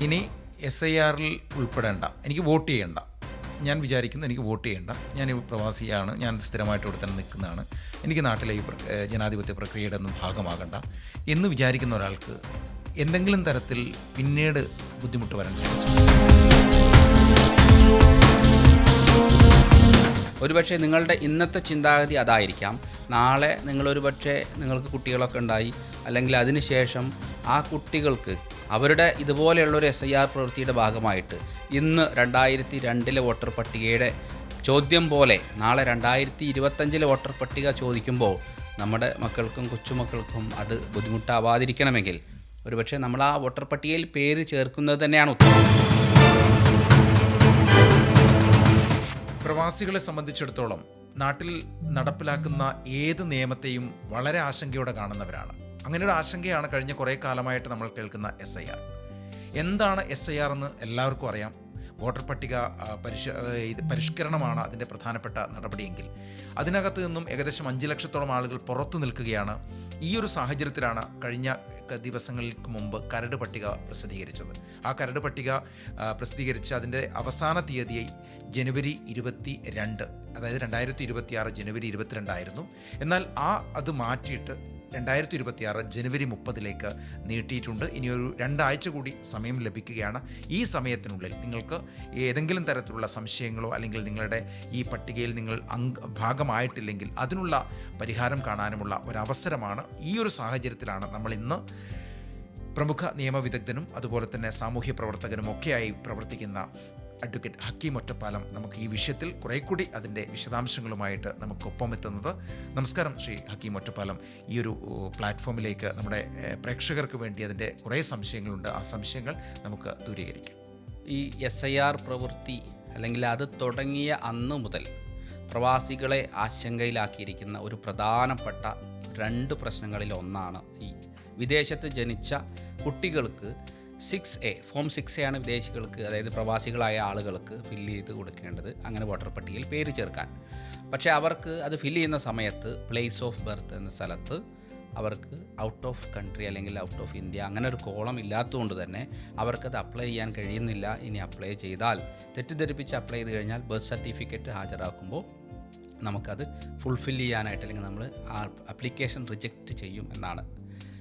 ഇനി S I ആറിൽ ഉൾപ്പെടേണ്ട. എനിക്ക് വോട്ട് ചെയ്യണ്ട. ഞാൻ വിചാരിക്കുന്നു എനിക്ക് വോട്ട് ചെയ്യേണ്ട. ഞാൻ പ്രവാസിയാണ്. ഞാൻ സ്ഥിരമായിട്ട് ഇവിടെ തന്നെ നിൽക്കുന്നതാണ്. എനിക്ക് നാട്ടിലെ ഈ ജനാധിപത്യ പ്രക്രിയയുടെ ഒന്നും ഭാഗമാകണ്ട എന്ന് വിചാരിക്കുന്ന ഒരാൾക്ക് എന്തെങ്കിലും തരത്തിൽ പിന്നീട് ബുദ്ധിമുട്ട് വരാൻ സാധിച്ചു ഒരുപക്ഷെ നിങ്ങളുടെ ഇന്നത്തെ ചിന്താഗതി അതായിരിക്കാം. നാളെ നിങ്ങളൊരു പക്ഷേ നിങ്ങൾക്ക് കുട്ടികളൊക്കെ ഉണ്ടായി. അല്ലെങ്കിൽ അതിനുശേഷം ആ കുട്ടികൾക്ക് അവരുടെ ഇതുപോലെയുള്ളൊരു എസ് ഐ ആർ പ്രവൃത്തിയുടെ ഭാഗമായിട്ട് ഇന്ന് രണ്ടായിരത്തി രണ്ടിലെ വോട്ടർ പട്ടികയുടെ ചോദ്യം പോലെ നാളെ രണ്ടായിരത്തി ഇരുപത്തഞ്ചിലെ വോട്ടർ പട്ടിക ചോദിക്കുമ്പോൾ നമ്മുടെ മക്കൾക്കും കൊച്ചുമക്കൾക്കും അത് ബുദ്ധിമുട്ടാവാതിരിക്കണമെങ്കിൽ ഒരുപക്ഷെ നമ്മൾ ആ വോട്ടർ പട്ടികയിൽ പേര് ചേർക്കുന്നത് തന്നെയാണ് ഉത്തരം പ്രവാസികളെ സംബന്ധിച്ചിടത്തോളം നാട്ടിൽ നടപ്പിലാക്കുന്ന ഏത് നിയമത്തെയും വളരെ ആശങ്കയോടെ കാണുന്നവരാണ്. അങ്ങനെ ഒരു ആശങ്കയാണ് കഴിഞ്ഞ കുറേ കാലമായിട്ട് നമ്മൾ കേൾക്കുന്ന എസ് ഐ ആർ എന്താണ് എസ് ഐ ആർ എന്ന് എല്ലാവർക്കും അറിയാം. വോട്ടർ പട്ടിക പരിഷ ഇത് പരിഷ്കരണമാണ് അതിന്റെ പ്രധാനപ്പെട്ട നടപടിയെങ്കിൽ. അതിനകത്ത് നിന്നും ഏകദേശം അഞ്ച് ലക്ഷത്തോളം ആളുകൾ പുറത്തു നിൽക്കുകയാണ്. ഈ ഒരു സാഹചര്യത്തിലാണ് കഴിഞ്ഞ ദിവസങ്ങൾക്ക് മുമ്പ് കരട് പട്ടിക പ്രസിദ്ധീകരിച്ചത്. ആ കരട് പട്ടിക പ്രസിദ്ധീകരിച്ച് അതിന്റെ അവസാന തീയതിയായി ജനുവരി ഇരുപത്തി രണ്ട് അതായത് രണ്ടായിരത്തി ഇരുപത്തി ജനുവരി ഇരുപത്തിരണ്ടായിരുന്നു. എന്നാൽ ആ അത് മാറ്റിയിട്ട് രണ്ടായിരത്തി ഇരുപത്തി ആറ് ജനുവരി മുപ്പതിലേക്ക് നീട്ടിയിട്ടുണ്ട്. ഇനിയൊരു രണ്ടാഴ്ച കൂടി സമയം ലഭിക്കുകയാണ്. ഈ സമയത്തിനുള്ളിൽ നിങ്ങൾക്ക് ഏതെങ്കിലും തരത്തിലുള്ള സംശയങ്ങളോ അല്ലെങ്കിൽ നിങ്ങളുടെ ഈ പട്ടികയിൽ നിങ്ങൾ അംഗ ഭാഗമായിട്ടില്ലെങ്കിൽ അതിനുള്ള പരിഹാരം കാണാനുമുള്ള ഒരവസരമാണ് ഈ ഒരു സാഹചര്യത്തിലാണ് നമ്മൾ ഇന്ന് പ്രമുഖ നിയമവിദഗ്ധനും അതുപോലെ തന്നെ സാമൂഹ്യ പ്രവർത്തകനും ഒക്കെയായി പ്രവർത്തിക്കുന്ന അഡ്വക്കേറ്റ് ഹക്കീം ഒറ്റപ്പാലം നമുക്ക് ഈ വിഷയത്തിൽ കുറെ കൂടി അതിന്റെ വിശദാംശങ്ങളുമായിട്ട് നമുക്കൊപ്പം എത്തുന്നത്. നമസ്കാരം ശ്രീ ഹക്കീം ഒറ്റപ്പാലം. ഈ ഒരു പ്ലാറ്റ്ഫോമിലേക്ക് നമ്മുടെ പ്രേക്ഷകർക്ക് വേണ്ടി അതിന്റെ കുറേ സംശയങ്ങളുണ്ട്. ആ സംശയങ്ങൾ നമുക്ക് ദൂരീകരിക്കാം. ഈ എസ് ഐ ആർ പ്രവൃത്തി അല്ലെങ്കിൽ അത് തുടങ്ങിയ അന്ന് മുതൽ പ്രവാസികളെ ആശങ്കയിലാക്കിയിരിക്കുന്ന ഒരു പ്രധാനപ്പെട്ട രണ്ട് പ്രശ്നങ്ങളിൽ ഒന്നാണ് ഈ വിദേശത്ത് ജനിച്ച കുട്ടികൾക്ക് six A form six A ആണ് വിദേശികൾക്ക് അതായത് പ്രവാസികളായ ആളുകൾക്ക് ഫില്ല് ചെയ്ത് കൊടുക്കേണ്ടത് അങ്ങനെ വോട്ടർ പട്ടികയിൽ പേര് ചേർക്കാൻ. പക്ഷേ അവർക്ക് അത് ഫില്ല് ചെയ്യുന്ന സമയത്ത് പ്ലേസ് ഓഫ് ബർത്ത് എന്ന സ്ഥലത്ത് അവർക്ക് ഔട്ട് ഓഫ് കൺട്രി അല്ലെങ്കിൽ ഔട്ട് ഓഫ് ഇന്ത്യ അങ്ങനെ ഒരു കോളം ഇല്ലാത്തതുകൊണ്ട് തന്നെ അവർക്കത് അപ്ലൈ ചെയ്യാൻ കഴിയുന്നില്ല. ഇനി അപ്ലൈ ചെയ്താൽ തെറ്റിദ്ധരിപ്പിച്ച് അപ്ലൈ ചെയ്ത് കഴിഞ്ഞാൽ ബർത്ത് സർട്ടിഫിക്കറ്റ് ഹാജരാക്കുമ്പോൾ നമുക്കത് ഫുൾഫിൽ ചെയ്യാനായിട്ട് അല്ലെങ്കിൽ നമ്മൾ ആ അപ്ലിക്കേഷൻ റിജക്റ്റ് ചെയ്യും എന്നാണ്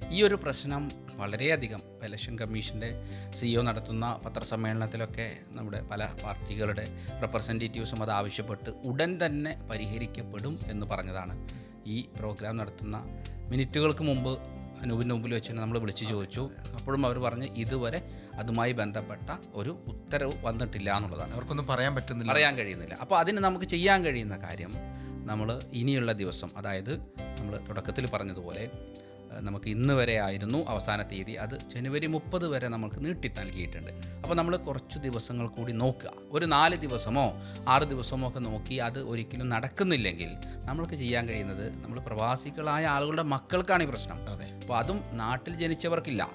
ഈ ഒരു പ്രശ്നം വളരെയധികം ഇലക്ഷൻ കമ്മീഷന്റെ സിഇഒ നടത്തുന്ന പത്രസമ്മേളനത്തിലൊക്കെ നമ്മുടെ പല പാർട്ടികളുടെ റെപ്രസെന്റേറ്റീവ്സും അത് ആവശ്യപ്പെട്ട് ഉടൻ തന്നെ പരിഹരിക്കപ്പെടും എന്ന് പറഞ്ഞതാണ്. ഈ പ്രോഗ്രാം നടത്തുന്ന മിനിറ്റുകൾക്ക് മുമ്പ് അനൂപിന്റെ മുമ്പിൽ വെച്ച് തന്നെ നമ്മൾ വിളിച്ചു ചോദിച്ചു. അപ്പോഴും അവർ പറഞ്ഞ് ഇതുവരെ അതുമായി ബന്ധപ്പെട്ട ഒരു ഉത്തരവ് വന്നിട്ടില്ല എന്നുള്ളതാണ്. അവർക്കൊന്നും പറയാൻ പറ്റുന്നില്ല. അറിയാൻ കഴിയുന്നില്ല. അപ്പോൾ അതിന് നമുക്ക് ചെയ്യാൻ കഴിയുന്ന കാര്യം നമ്മൾ ഇനിയുള്ള ദിവസം അതായത് നമ്മൾ തുടക്കത്തിൽ പറഞ്ഞതുപോലെ നമുക്ക് ഇന്ന് വരെ ആയിരുന്നു അവസാന തീയതി. അത് ജനുവരി മുപ്പത് വരെ നമുക്ക് നീട്ടി നൽകിയിട്ടുണ്ട്. അപ്പോൾ നമ്മൾ കുറച്ച് ദിവസങ്ങൾ കൂടി നോക്കുക. ഒരു നാല് ദിവസമോ ആറ് ദിവസമോ ഒക്കെ നോക്കി അത് ഒരിക്കലും നടക്കുന്നില്ലെങ്കിൽ നമ്മൾക്ക് ചെയ്യാൻ കഴിയുന്നത് നമ്മൾ പ്രവാസികളായ ആളുകളുടെ മക്കൾക്കാണ് ഈ പ്രശ്നം. അതെ. അപ്പോൾ അതും നാട്ടിൽ ജനിച്ചവർക്കില്ല.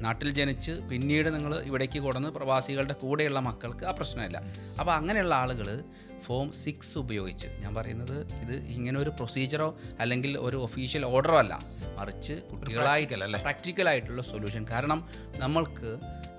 നാട്ടിൽ ജനിച്ച് പിന്നീട് നിങ്ങൾ ഇവിടേക്ക് കൊടുന്ന് പ്രവാസികളുടെ കൂടെയുള്ള മക്കൾക്ക് ആ പ്രശ്നമില്ല. അപ്പോൾ അങ്ങനെയുള്ള ആളുകൾ ഫോം സിക്സ് ഉപയോഗിച്ച് ഞാൻ പറയുന്നത് ഇത് ഇങ്ങനെ ഒരു പ്രൊസീജിയറോ അല്ലെങ്കിൽ ഒരു ഒഫീഷ്യൽ ഓർഡറോ അല്ല മറിച്ച് കുട്ടികളായിട്ടല്ല പ്രാക്ടിക്കലായിട്ടുള്ള സൊല്യൂഷൻ. കാരണം നമ്മൾക്ക്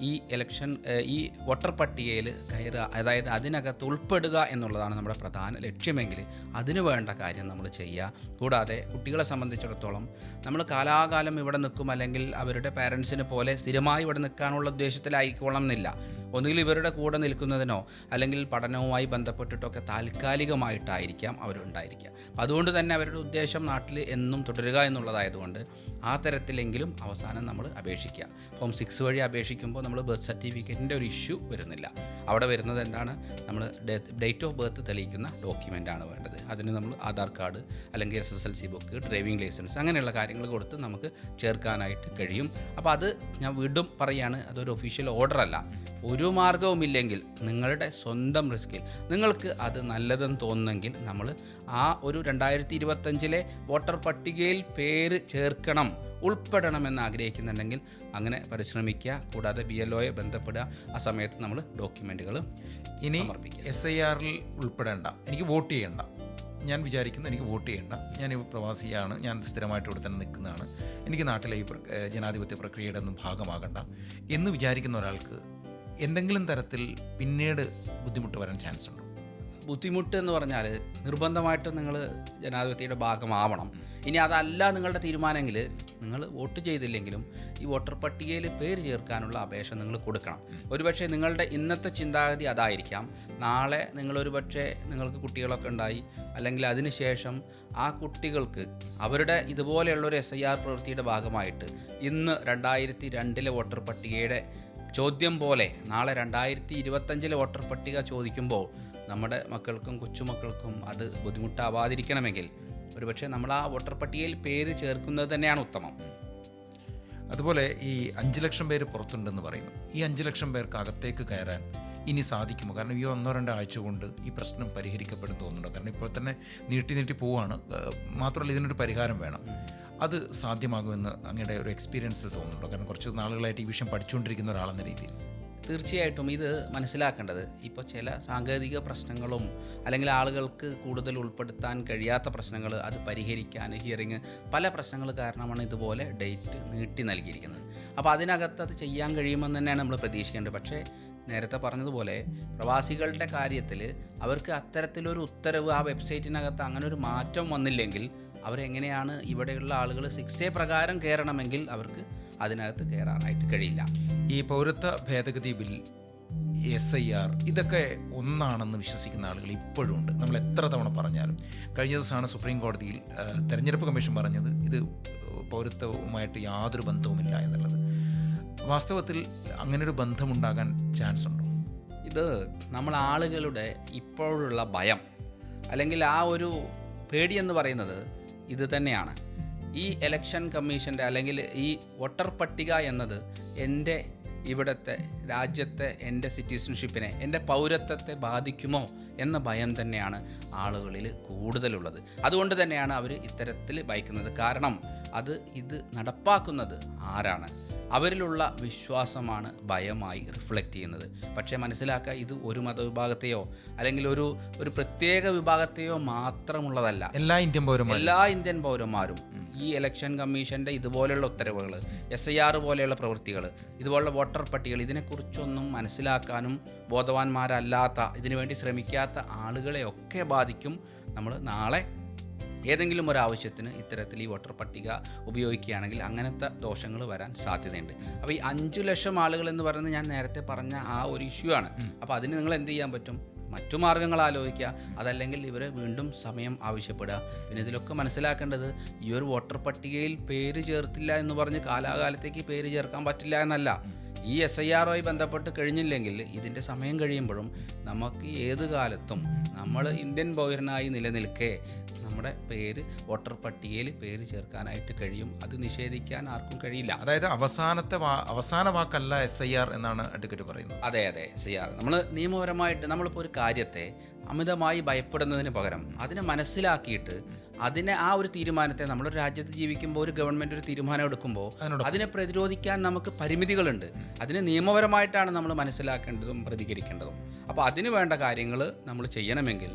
ഈ ഇലക്ഷൻ ഈ വോട്ടർ പട്ടികയിൽ കയറുക അതായത് അതിനകത്ത് ഉൾപ്പെടുക എന്നുള്ളതാണ് നമ്മുടെ പ്രധാന ലക്ഷ്യമെങ്കിൽ അതിനു വേണ്ട കാര്യം നമ്മൾ ചെയ്യുക. കൂടാതെ കുട്ടികളെ സംബന്ധിച്ചിടത്തോളം നമ്മൾ കാലാകാലം ഇവിടെ നിൽക്കും അല്ലെങ്കിൽ അവരുടെ പാരൻസിനെ പോലെ സ്ഥിരമായി ഇവിടെ നിൽക്കാനുള്ള ഉദ്ദേശത്തിലായിക്കോളണം എന്നില്ല. ഒന്നുകിൽ ഇവരുടെ കൂടെ നിൽക്കുന്നതിനോ അല്ലെങ്കിൽ പഠനവുമായി ബന്ധപ്പെട്ടിട്ടൊക്കെ താൽക്കാലികമായിട്ടായിരിക്കാം അവരുണ്ടായിരിക്കുക. അപ്പം അതുകൊണ്ട് തന്നെ അവരുടെ ഉദ്ദേശം നാട്ടിൽ എന്നും തുടരുക എന്നുള്ളതായതുകൊണ്ട് ആ തരത്തിലെങ്കിലും അവസാനം നമ്മൾ അപേക്ഷിക്കുക. ഫോം സിക്സ് വഴി അപേക്ഷിക്കുമ്പോൾ നമ്മൾ ബർത്ത് സർട്ടിഫിക്കറ്റിന്റെ ഒരു ഇഷ്യൂ വരുന്നില്ല. അവിടെ വരുന്നത് എന്താണ്? നമ്മൾ ഡേറ്റ് ഓഫ് ബർത്ത് തെളിയിക്കുന്ന ഡോക്യുമെന്റ് ആണ് വേണ്ടത്. അതിന് നമ്മൾ ആധാർ കാർഡ് അല്ലെങ്കിൽ S S L C book driving licence അങ്ങനെയുള്ള കാര്യങ്ങൾ കൊടുത്ത് നമുക്ക് ചേർക്കാനായിട്ട് കഴിയും. അപ്പോൾ അത് ഞാൻ വീണ്ടും പറയുകയാണ് അതൊരു ഒഫീഷ്യൽ ഓർഡർ അല്ല ഒരു മാർഗവുമില്ലെങ്കിൽ നിങ്ങളുടെ സ്വന്തം റിസ്കിൽ നിങ്ങൾക്ക് അത് നല്ലതെന്ന് തോന്നുന്നെങ്കിൽ നമ്മൾ ആ ഒരു രണ്ടായിരത്തി ഇരുപത്തഞ്ചിലെ വോട്ടർ പട്ടികയിൽ പേര് ചേർക്കണം ഉൾപ്പെടണമെന്ന് ആഗ്രഹിക്കുന്നുണ്ടെങ്കിൽ അങ്ങനെ പരിശ്രമിക്കുക. കൂടാതെ ബി എൽ ഒയെ ബന്ധപ്പെടുക. ആ സമയത്ത് നമ്മൾ ഡോക്യുമെന്റുകൾ ഇനി. എസ് ഐ ആറിൽ ഉൾപ്പെടേണ്ട. എനിക്ക് വോട്ട് ചെയ്യണ്ട. ഞാൻ വിചാരിക്കുന്നു എനിക്ക് വോട്ട് ചെയ്യണ്ട. ഞാൻ പ്രവാസിയാണ്. ഞാൻ സ്ഥിരമായിട്ട് ഇവിടെ തന്നെ നിൽക്കുന്നതാണ്. എനിക്ക് നാട്ടിലെ ഈ ജനാധിപത്യ പ്രക്രിയയുടെ ഒന്നും ഭാഗമാകണ്ട എന്ന് വിചാരിക്കുന്ന ഒരാൾക്ക് എന്തെങ്കിലും തരത്തിൽ പിന്നീട് ബുദ്ധിമുട്ട് വരാൻ ചാൻസ് ഉണ്ടോ? ബുദ്ധിമുട്ട് എന്ന് പറഞ്ഞാൽ നിർബന്ധമായിട്ടും നിങ്ങൾ ജനാധിപത്യയുടെ ഭാഗമാവണം. ഇനി അതല്ല നിങ്ങളുടെ തീരുമാനമെങ്കിൽ നിങ്ങൾ വോട്ട് ചെയ്തില്ലെങ്കിലും ഈ വോട്ടർ പട്ടികയിൽ പേര് ചേർക്കാനുള്ള അപേക്ഷ നിങ്ങൾ കൊടുക്കണം. ഒരുപക്ഷെ നിങ്ങളുടെ ഇന്നത്തെ ചിന്താഗതി അതായിരിക്കാം. നാളെ നിങ്ങളൊരു പക്ഷേ നിങ്ങൾക്ക് കുട്ടികളൊക്കെ ഉണ്ടായി. അല്ലെങ്കിൽ അതിനുശേഷം ആ കുട്ടികൾക്ക് അവരുടെ ഇതുപോലെയുള്ള ഒരു എസ് ഐ ആർ പ്രവൃത്തിയുടെ ഭാഗമായിട്ട് ഇന്ന് രണ്ടായിരത്തി രണ്ടിലെ വോട്ടർ പട്ടികയുടെ ചോദ്യം പോലെ നാളെ രണ്ടായിരത്തി ഇരുപത്തഞ്ചിലെ വോട്ടർ പട്ടിക ചോദിക്കുമ്പോൾ നമ്മുടെ മക്കൾക്കും കൊച്ചുമക്കൾക്കും അത് ബുദ്ധിമുട്ടാവാതിരിക്കണമെങ്കിൽ ഒരുപക്ഷെ നമ്മൾ ആ വോട്ടർ പട്ടികയിൽ പേര് ചേർക്കുന്നത് തന്നെയാണ് ഉത്തമം. അതുപോലെ ഈ അഞ്ച് ലക്ഷം പേര് പുറത്തുണ്ടെന്ന് പറയുന്നു. ഈ അഞ്ച് ലക്ഷം പേർക്ക് അകത്തേക്ക് കയറാൻ ഇനി സാധിക്കുമോ? കാരണം ഈ ഒന്നോ രണ്ടോ ആഴ്ച കൊണ്ട് ഈ പ്രശ്നം പരിഹരിക്കപ്പെടും തോന്നുന്നുണ്ടോ. കാരണം ഇപ്പോൾ തന്നെ നീട്ടി നീട്ടി പോവാണ്. മാത്രമല്ല ഇതിനൊരു പരിഹാരം വേണം. അത് സാധ്യമാകുമെന്ന് അങ്ങയുടെ ഒരു എക്സ്പീരിയൻസിൽ തോന്നുന്നുണ്ടോ? കാരണം കുറച്ച് നാളുകളായിട്ട് ഈ വിഷയം പഠിച്ചുകൊണ്ടിരിക്കുന്ന ഒരാളെന്ന രീതിയിൽ. തീർച്ചയായിട്ടും ഇത് മനസ്സിലാക്കേണ്ടത്. ഇപ്പോൾ ചില സാങ്കേതിക പ്രശ്നങ്ങളും അല്ലെങ്കിൽ ആളുകൾക്ക് കൂടുതൽ ഉൾപ്പെടുത്താൻ കഴിയാത്ത പ്രശ്നങ്ങൾ അത് പരിഹരിക്കാൻ ഹിയറിങ് പല പ്രശ്നങ്ങൾ കാരണമാണ് ഇതുപോലെ ഡേറ്റ് നീട്ടി നൽകിയിരിക്കുന്നത്. അപ്പോൾ അതിനകത്ത് അത് ചെയ്യാൻ കഴിയുമെന്ന് തന്നെയാണ് നമ്മൾ പ്രതീക്ഷിക്കേണ്ടത്. പക്ഷേ നേരത്തെ പറഞ്ഞതുപോലെ പ്രവാസികളുടെ കാര്യത്തിൽ അവർക്ക് അത്തരത്തിലൊരു ഉത്തരവ് ആ വെബ്സൈറ്റിനകത്ത് അങ്ങനെ ഒരു മാറ്റം വന്നില്ലെങ്കിൽ അവരെങ്ങനെയാണ് ഇവിടെയുള്ള ആളുകൾ സിക്സ് എ പ്രകാരം കയറണമെങ്കിൽ അവർക്ക് അതിനകത്ത് കയറാനായിട്ട് കഴിയില്ല. ഈ പൗരത്വ ഭേദഗതി ബിൽ എസ് ഐ ആർ ഇതൊക്കെ ഒന്നാണെന്ന് വിശ്വസിക്കുന്ന ആളുകൾ ഇപ്പോഴും ഉണ്ട്. നമ്മൾ എത്ര തവണ പറഞ്ഞാലും. കഴിഞ്ഞ ദിവസമാണ് സുപ്രീം കോടതിയിൽ തെരഞ്ഞെടുപ്പ് കമ്മീഷൻ പറഞ്ഞത് ഇത് പൗരത്വവുമായിട്ട് യാതൊരു ബന്ധവുമില്ല എന്നുള്ളത്. വാസ്തവത്തിൽ അങ്ങനൊരു ബന്ധമുണ്ടാകാൻ ചാൻസ് ഉണ്ടോ? ഇത് നമ്മൾ ആളുകളുടെ ഇപ്പോഴുള്ള ഭയം അല്ലെങ്കിൽ ആ ഒരു പേടി എന്ന് പറയുന്നത് ഇത് തന്നെയാണ്. ഈ ഇലക്ഷൻ കമ്മീഷന്റെ അല്ലെങ്കിൽ ഈ വോട്ടർ പട്ടിക എന്നത് എന്റെ ഇവിടുത്തെ രാജ്യത്തെ എന്റെ സിറ്റിസൺഷിപ്പിനെ എന്റെ പൗരത്വത്തെ ബാധിക്കുമോ എന്ന ഭയം തന്നെയാണ് ആളുകളിൽ കൂടുതലുള്ളത്. അതുകൊണ്ട് തന്നെയാണ് അവർ ഇത്തരത്തിൽ ഭയക്കുന്നത്. കാരണം അത് ഇത് നടപ്പാക്കുന്നത് ആരാണ്? അവരിലുള്ള വിശ്വാസമാണ് ഭയമായി റിഫ്ലക്റ്റ് ചെയ്യുന്നത്. പക്ഷേ മനസ്സിലാക്കുക ഇത് ഒരു മതവിഭാഗത്തെയോ അല്ലെങ്കിൽ ഒരു ഒരു പ്രത്യേക വിഭാഗത്തെയോ മാത്രമുള്ളതല്ല. എല്ലാ ഇന്ത്യൻ പൗരന്മാരും. എല്ലാ ഇന്ത്യൻ പൗരന്മാരും ഈ ഇലക്ഷൻ കമ്മീഷന്റെ ഇതുപോലെയുള്ള ഉത്തരവുകൾ എസ് ഐ ആർ പോലെയുള്ള പ്രവൃത്തികൾ ഇതുപോലുള്ള വോട്ടർ പട്ടികൾ ഇതിനെക്കുറിച്ചൊന്നും മനസ്സിലാക്കാനും ബോധവാന്മാരല്ലാത്ത ഇതിനുവേണ്ടി ശ്രമിക്കാത്ത ആളുകളെയൊക്കെ ബാധിക്കും. നമ്മൾ നാളെ ഏതെങ്കിലും ഒരു ആവശ്യത്തിന് ഇത്തരത്തിൽ ഈ വോട്ടർ പട്ടിക ഉപയോഗിക്കുകയാണെങ്കിൽ അങ്ങനത്തെ ദോഷങ്ങൾ വരാൻ സാധ്യതയുണ്ട്. അപ്പോൾ ഈ അഞ്ചു ലക്ഷം ആളുകൾ എന്ന് പറയുന്നത് ഞാൻ നേരത്തെ പറഞ്ഞ ആ ഒരു ഇഷ്യൂ ആണ്. അപ്പോൾ അതിന് നിങ്ങൾ എന്ത് ചെയ്യാൻ പറ്റും? മറ്റു മാർഗങ്ങൾ ആലോചിക്കുക. അതല്ലെങ്കിൽ ഇവരെ വീണ്ടും സമയം ആവശ്യപ്പെടുക. പിന്നെ ഇതിലൊക്കെ മനസ്സിലാക്കേണ്ടത് ഈ ഒരു വോട്ടർ പട്ടികയിൽ പേര് ചേർത്തില്ല എന്ന് പറഞ്ഞ് കാലാകാലത്തേക്ക് പേര് ചേർക്കാൻ പറ്റില്ല എന്നല്ല. ഈ എസ് ഐ ആറുമായി ബന്ധപ്പെട്ട് കഴിഞ്ഞില്ലെങ്കിൽ ഇതിന്റെ സമയം കഴിയുമ്പോഴും നമുക്ക് ഏത് കാലത്തും നമ്മൾ ഇന്ത്യൻ പൗരനായി നിലനിൽക്കെ നമ്മുടെ പേര് വോട്ടർ പട്ടികയിൽ പേര് ചേർക്കാനായിട്ട് കഴിയും. അത് നിഷേധിക്കാൻ ആർക്കും കഴിയില്ല. അതായത് അവസാനത്തെ അവസാന വാക്കല്ല എസ് ഐ ആർ എന്നാണ് അഡ്വക്കേറ്റ് പറയുന്നത്. അതെ അതെ എസ് ഐ ആർ നമ്മൾ നിയമപരമായിട്ട് നമ്മളിപ്പോൾ ഒരു കാര്യത്തെ അമിതമായി ഭയപ്പെടുന്നതിന് പകരം അതിനെ മനസ്സിലാക്കിയിട്ട് അതിനെ ആ ഒരു തീരുമാനത്തെ നമ്മളൊരു രാജ്യത്ത് ജീവിക്കുമ്പോൾ ഒരു ഗവൺമെന്റ് ഒരു തീരുമാനം എടുക്കുമ്പോൾ അതിനെ പ്രതിരോധിക്കാൻ നമുക്ക് പരിമിതികളുണ്ട്. അതിനെ നിയമപരമായിട്ടാണ് നമ്മൾ മനസ്സിലാക്കേണ്ടതും പ്രതികരിക്കേണ്ടതും. അപ്പോൾ അതിന് വേണ്ട കാര്യങ്ങൾ നമ്മൾ ചെയ്യണമെങ്കിൽ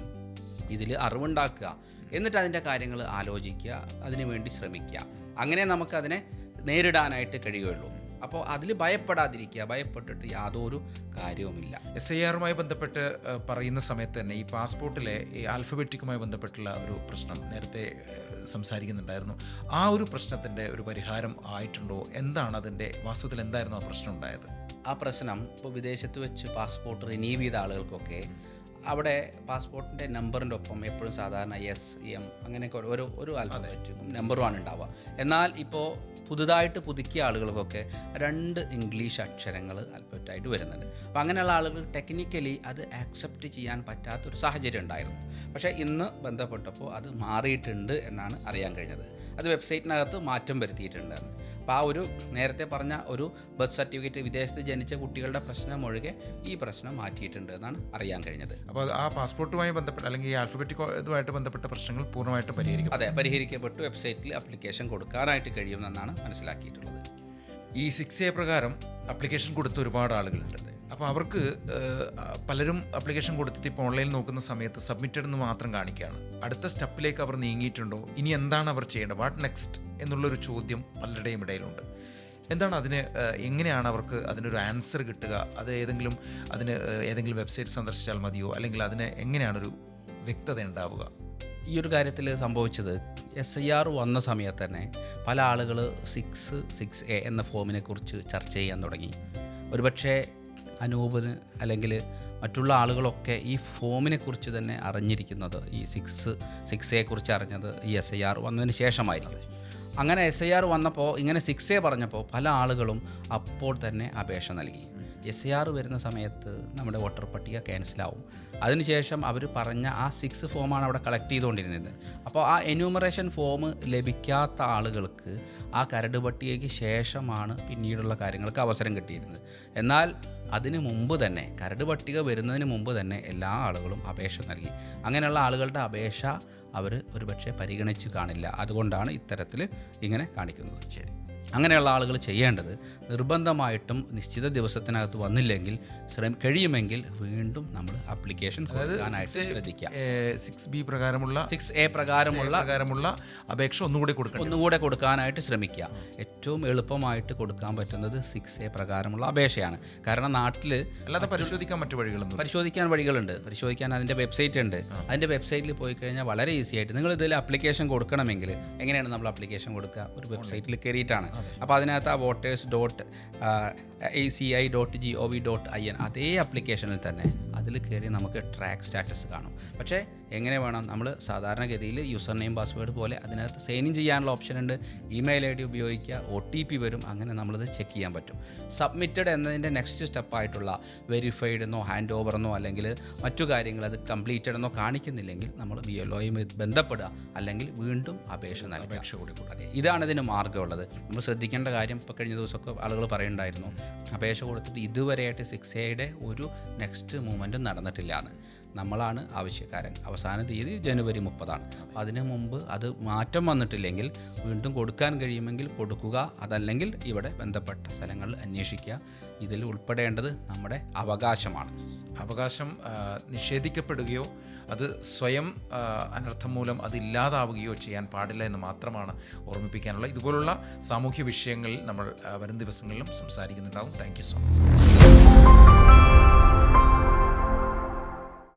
ഇതിൽ അറിവുണ്ടാക്കുക. എന്നിട്ട് അതിന്റെ കാര്യങ്ങൾ ആലോചിക്കുക അതിനുവേണ്ടി ശ്രമിക്കുക. അങ്ങനെ നമുക്കതിനെ നേരിടാനായിട്ട് കഴിയുകയുള്ളൂ. അപ്പോൾ അതിൽ ഭയപ്പെടാതിരിക്കുക ഭയപ്പെട്ടിട്ട് യാതൊരു കാര്യവുമില്ല. എസ് ഐ ആറുമായി ബന്ധപ്പെട്ട് പറയുന്ന സമയത്ത് തന്നെ ഈ പാസ്പോർട്ടിലെ ഈ ആൽഫബറ്റിക്കുമായി ബന്ധപ്പെട്ടുള്ള ഒരു പ്രശ്നം നേരത്തെ സംസാരിക്കുന്നുണ്ടായിരുന്നു. ആ ഒരു പ്രശ്നത്തിന്റെ ഒരു പരിഹാരം ആയിട്ടുണ്ടോ? എന്താണ് അതിന്റെ വാസ്തവത്തിൽ എന്തായിരുന്നു ആ പ്രശ്നം ഉണ്ടായത്? ആ പ്രശ്നം ഇപ്പോൾ വിദേശത്ത് വെച്ച് പാസ്പോർട്ട് റിനീവ് ചെയ്ത ആളുകൾക്കൊക്കെ അവിടെ പാസ്പോർട്ടിന്റെ നമ്പറിന്റെ ഒപ്പം എപ്പോഴും സാധാരണ എസ് എം അങ്ങനെയൊക്കെ ഒരു- ഒരു ആൽഫബറ്റും നമ്പറുമാണ് ഉണ്ടാവുക. എന്നാൽ ഇപ്പോൾ പുതുതായിട്ട് പുതുക്കിയ ആളുകൾക്കൊക്കെ രണ്ട് ഇംഗ്ലീഷ് അക്ഷരങ്ങൾ ആൽഫബറ്റായിട്ട് വരുന്നുണ്ട്. അപ്പോൾ അങ്ങനെയുള്ള ആളുകൾ ടെക്നിക്കലി അത് ആക്സെപ്റ്റ് ചെയ്യാൻ പറ്റാത്തൊരു സാഹചര്യം ഉണ്ടായിരുന്നു. പക്ഷേ ഇന്ന് ബന്ധപ്പെട്ടപ്പോൾ അത് മാറിയിട്ടുണ്ട് എന്നാണ് അറിയാൻ കഴിഞ്ഞത്. അത് വെബ്സൈറ്റിനകത്ത് മാറ്റം വരുത്തിയിട്ടുണ്ട്. എന്ന്. അപ്പോൾ ആ ഒരു നേരത്തെ പറഞ്ഞ ഒരു ബർത്ത് സർട്ടിഫിക്കറ്റ് വിദേശത്ത് ജനിച്ച കുട്ടികളുടെ പ്രശ്നം ഒഴികെ ഈ പ്രശ്നം മാറ്റിയിട്ടുണ്ട് എന്നാണ് അറിയാൻ കഴിഞ്ഞത്. അപ്പോൾ ആ പാസ്പോർട്ടുമായി ബന്ധപ്പെട്ട അല്ലെങ്കിൽ ആൽഫബറ്റിക് ഇതുമായിട്ട് ബന്ധപ്പെട്ട പ്രശ്നങ്ങൾ പൂർണമായിട്ട് പരിഹരിക്കും അതെ പരിഹരിക്കപ്പെട്ടു വെബ്സൈറ്റിൽ അപ്ലിക്കേഷൻ കൊടുക്കാനായിട്ട് കഴിയുമെന്നാണ് മനസ്സിലാക്കിയിട്ടുള്ളത്. ഈ സിക്സ് എ പ്രകാരം അപ്ലിക്കേഷൻ കൊടുത്ത ഒരുപാട് ആളുകളുണ്ട്. അപ്പോൾ അവർക്ക് പലരും അപ്ലിക്കേഷൻ കൊടുത്തിട്ട് ഇപ്പോൾ ഓൺലൈനിൽ നോക്കുന്ന സമയത്ത് സബ്മിറ്റഡ് എന്ന് മാത്രം കാണിക്കുകയാണ്. അടുത്ത സ്റ്റെപ്പിലേക്ക് അവർ നീങ്ങിയിട്ടുണ്ടോ? ഇനി എന്താണ് അവർ ചെയ്യേണ്ടത്? വാട്ട് നെക്സ്റ്റ് എന്നുള്ളൊരു ചോദ്യം പലരുടെയും ഇടയിലുണ്ട്. എന്താണ് അതിന് എങ്ങനെയാണ് അവർക്ക് അതിനൊരു ആൻസർ കിട്ടുക? അത് ഏതെങ്കിലും അതിന് ഏതെങ്കിലും വെബ്സൈറ്റ് സന്ദർശിച്ചാൽ മതിയോ? അല്ലെങ്കിൽ അതിന് എങ്ങനെയാണൊരു വ്യക്തത ഉണ്ടാവുക? ഈ ഒരു കാര്യത്തിൽ സംഭവിച്ചത് എസ് ഐ ആർ വന്ന സമയത്ത് തന്നെ പല ആളുകൾ സിക്സ് സിക്സ് എ എന്ന ഫോമിനെ കുറിച്ച് ചർച്ച ചെയ്യാൻ തുടങ്ങി. ഒരുപക്ഷെ അനൂപിന് അല്ലെങ്കിൽ മറ്റുള്ള ആളുകളൊക്കെ ഈ ഫോമിനെ കുറിച്ച് തന്നെ അറിഞ്ഞിരിക്കുന്നത് ഈ സിക്സ് സിക്സ് എ കുറിച്ച് അറിഞ്ഞത് ഈ എസ് ഐ ആർ വന്നതിന് ശേഷമായിരിക്കും. അങ്ങനെ എസ് ഐ ആർ വന്നപ്പോൾ ഇങ്ങനെ സിക്സ് എ പറഞ്ഞപ്പോൾ പല ആളുകളും അപ്പോൾ തന്നെ അപേക്ഷ നൽകി. എസ് ഐ ആർ വരുന്ന സമയത്ത് നമ്മുടെ വോട്ടർ പട്ടിക ക്യാൻസലാവും അതിനുശേഷം അവർ പറഞ്ഞ ആ സിക്സ് ഫോമാണ് അവിടെ കളക്ട് ചെയ്തുകൊണ്ടിരുന്നത്. അപ്പോൾ ആ എന്യൂമറേഷൻ ഫോം ലഭിക്കാത്ത ആളുകൾക്ക് ആ കരട് പട്ടികയ്ക്ക് ശേഷമാണ് പിന്നീടുള്ള കാര്യങ്ങൾക്ക് അവസരം കിട്ടിയിരുന്നത്. എന്നാൽ അതിന് മുമ്പ് തന്നെ കരട് പട്ടിക വരുന്നതിന് മുമ്പ് തന്നെ എല്ലാ ആളുകളും അപേക്ഷ നൽകി. അങ്ങനെയുള്ള ആളുകളുടെ അപേക്ഷ അവർ ഒരുപക്ഷെ പരിഗണിച്ച് കാണില്ല. അതുകൊണ്ടാണ് ഇത്തരത്തിൽ ഇങ്ങനെ കാണിക്കുന്നത്. ശരി. അങ്ങനെയുള്ള ആളുകൾ ചെയ്യേണ്ടത് നിർബന്ധമായിട്ടും നിശ്ചിത ദിവസത്തിനകത്ത് വന്നില്ലെങ്കിൽ ശ്രമ കഴിയുമെങ്കിൽ വീണ്ടും നമ്മൾ അപ്ലിക്കേഷൻ കൊടുക്കാനായിട്ട് ശ്രദ്ധിക്കുക. സിക്സ് ബി പ്രകാരമുള്ള സിക്സ് എ പ്രകാരമുള്ള പ്രകാരമുള്ള അപേക്ഷ ഒന്നുകൂടി കൊടുക്കണം ഒന്നുകൂടെ കൊടുക്കാനായിട്ട് ശ്രമിക്കുക. ഏറ്റവും എളുപ്പമായിട്ട് കൊടുക്കാൻ പറ്റുന്നത് സിക്സ് എ പ്രകാരമുള്ള അപേക്ഷയാണ്. കാരണം നാട്ടിൽ അല്ലാതെ പരിശോധിക്കാൻ മറ്റു വഴികളൊന്നും പരിശോധിക്കാൻ വഴികളുണ്ട്. പരിശോധിക്കാൻ അതിന്റെ വെബ്സൈറ്റ് ഉണ്ട്. അതിന്റെ വെബ്സൈറ്റിൽ പോയി കഴിഞ്ഞാൽ വളരെ ഈസി ആയിട്ട് നിങ്ങൾ ഇതിൽ അപ്ലിക്കേഷൻ കൊടുക്കണമെങ്കിൽ എങ്ങനെയാണ് നമ്മൾ അപ്ലിക്കേഷൻ കൊടുക്കുക? ഒരു വെബ്സൈറ്റിൽ കയറിയിട്ടാണ്. അപ്പോൾ അതിനകത്ത് ആ voters dot E C I dot G O V dot I N അതേ അപ്ലിക്കേഷനിൽ തന്നെ അതിൽ കയറി നമുക്ക് ട്രാക്ക് സ്റ്റാറ്റസ് കാണും. പക്ഷേ എങ്ങനെ വേണം നമ്മൾ സാധാരണഗതിയിൽ യൂസർ നെയിം പാസ്വേഡ് പോലെ അതിനകത്ത് സൈൻ ഇൻ ചെയ്യാനുള്ള ഓപ്ഷൻ ഉണ്ട്. ഇമെയിൽ ഐ ഡി ഉപയോഗിക്കുക ഒ ടി പി വരും അങ്ങനെ നമ്മളത് ചെക്ക് ചെയ്യാൻ പറ്റും. സബ്മിറ്റഡ് എന്നതിന്റെ നെക്സ്റ്റ് സ്റ്റെപ്പായിട്ടുള്ള വെരിഫൈഡ് എന്നോ ഹാൻഡ് ഓവർ എന്നോ അല്ലെങ്കിൽ മറ്റു കാര്യങ്ങൾ അത് കംപ്ലീറ്റഡ് എന്നോ കാണിക്കുന്നില്ലെങ്കിൽ നമ്മൾ ബി എൽ ഒയുമായി ബന്ധപ്പെടുക അല്ലെങ്കിൽ വീണ്ടും അപേക്ഷ നൽകുക. അപേക്ഷ കൂടി അതെ ഇതാണ് ഇതിന് മാർഗമുള്ളത്. നമ്മൾ ശ്രദ്ധിക്കേണ്ട കാര്യം ഇപ്പോൾ കഴിഞ്ഞ ദിവസമൊക്കെ ആളുകൾ പറയുന്നുണ്ടായിരുന്നു അപേക്ഷ കൊടുത്തിട്ട് ഇതുവരെയായിട്ട് സിക്സ് എയുടെ ഒരു നെക്സ്റ്റ് മൂവ്മെന്റും നടന്നിട്ടില്ല എന്ന്. നമ്മളാണ് ആവശ്യക്കാരൻ. അവസാന തീയതി ജനുവരി മുപ്പതാണ്. അതിന് മുമ്പ് അത് മാറ്റം വന്നിട്ടില്ലെങ്കിൽ വീണ്ടും കൊടുക്കാൻ കഴിയുമെങ്കിൽ കൊടുക്കുക. അതല്ലെങ്കിൽ ഇവിടെ ബന്ധപ്പെട്ട സ്ഥലങ്ങളിൽ അന്വേഷിക്കുക. ഇതിൽ ഉൾപ്പെടേണ്ടത് നമ്മുടെ അവകാശമാണ്. അവകാശം നിഷേധിക്കപ്പെടുകയോ അത് സ്വയം അനർത്ഥം മൂലം അത് ഇല്ലാതാവുകയോ ചെയ്യാൻ പാടില്ല എന്ന് മാത്രമാണ് ഓർമ്മിപ്പിക്കാനുള്ള ഇതുപോലുള്ള സാമൂഹ്യ വിഷയങ്ങളിൽ നമ്മൾ വരും ദിവസങ്ങളിലും സംസാരിക്കുന്നുണ്ടാവും. Thank so much.